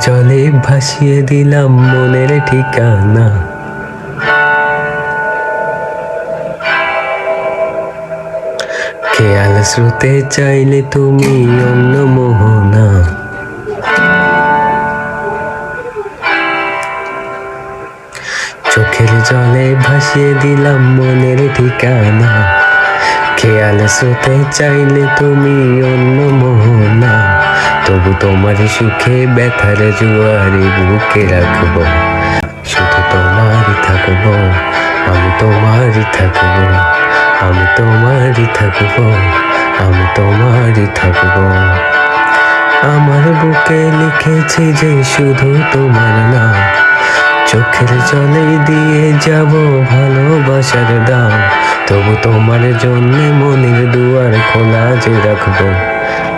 জলে ভাসিয়ে দিলাম মনের ঠিকানা। খেয়াল শ্রুতে চাইলে তুমি অন্য মোহনা। চোখের জলে ভাসিয়ে দিলাম মনের ঠিকানা। খেয়াল শ্রুতে চাইলে তুমি অন্য মোহনা। তবু তোমার সুখে ব্যথার জুয়ারে বুকে রাখব। শুধু তোমারই থাকব, আমি তোমারই থাকব, আমি তোমারই থাকব, আমি তোমারই থাকব। আমার বুকে লিখেছি যে শুধু তোমার না, চোখের জলে দিয়ে যাব ভালোবাসার দাম। তবু তোমার জন্য মনের দুয়ার খোলা যে রাখব।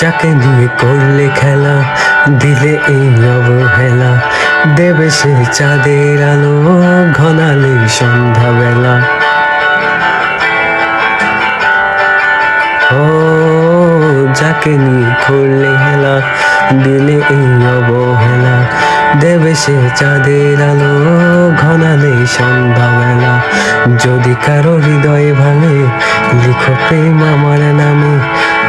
যাকে নিয়ে করলে খেলা, দিলে এই অবহেলা দেবে সে চাঁদের আলো, ঘনালে সন্ধ্যাবেলা। ও, যাকে নিয়ে করলে হেলা দিলে এই অবহেলা দেবে সে চাঁদের আলো, ঘনালে সন্ধ্যাবেলা। যদি কারও হৃদয়ে ভাঙে, লিখো প্রেম আমার নামে।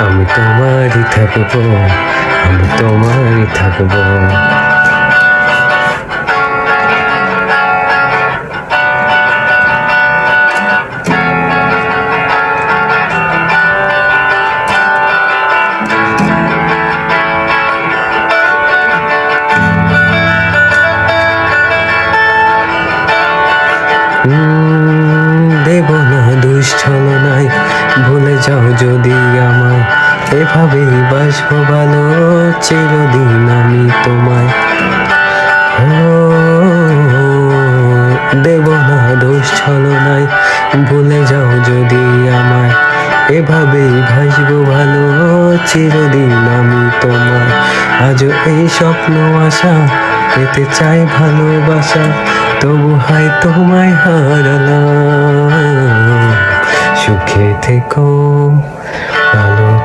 আমি তোমারই থাকব আমি তোমারই থাকব। দেব না দুশ্চলনায় ভুলে যাও যদি। এভাবেই বাসবো ভালো, চিরদিন আমি তোমায় দেব না, দোষ ছলনায় ভুলে যাও যদি আমায়। এভাবেই ভাসবো ভালো, চিরদিন আমি তোমায়। আজও এই স্বপ্ন, আশা, পেতে চাই ভালোবাসা। তবু হাই তোমায় হারালাম। সুখে থেকো।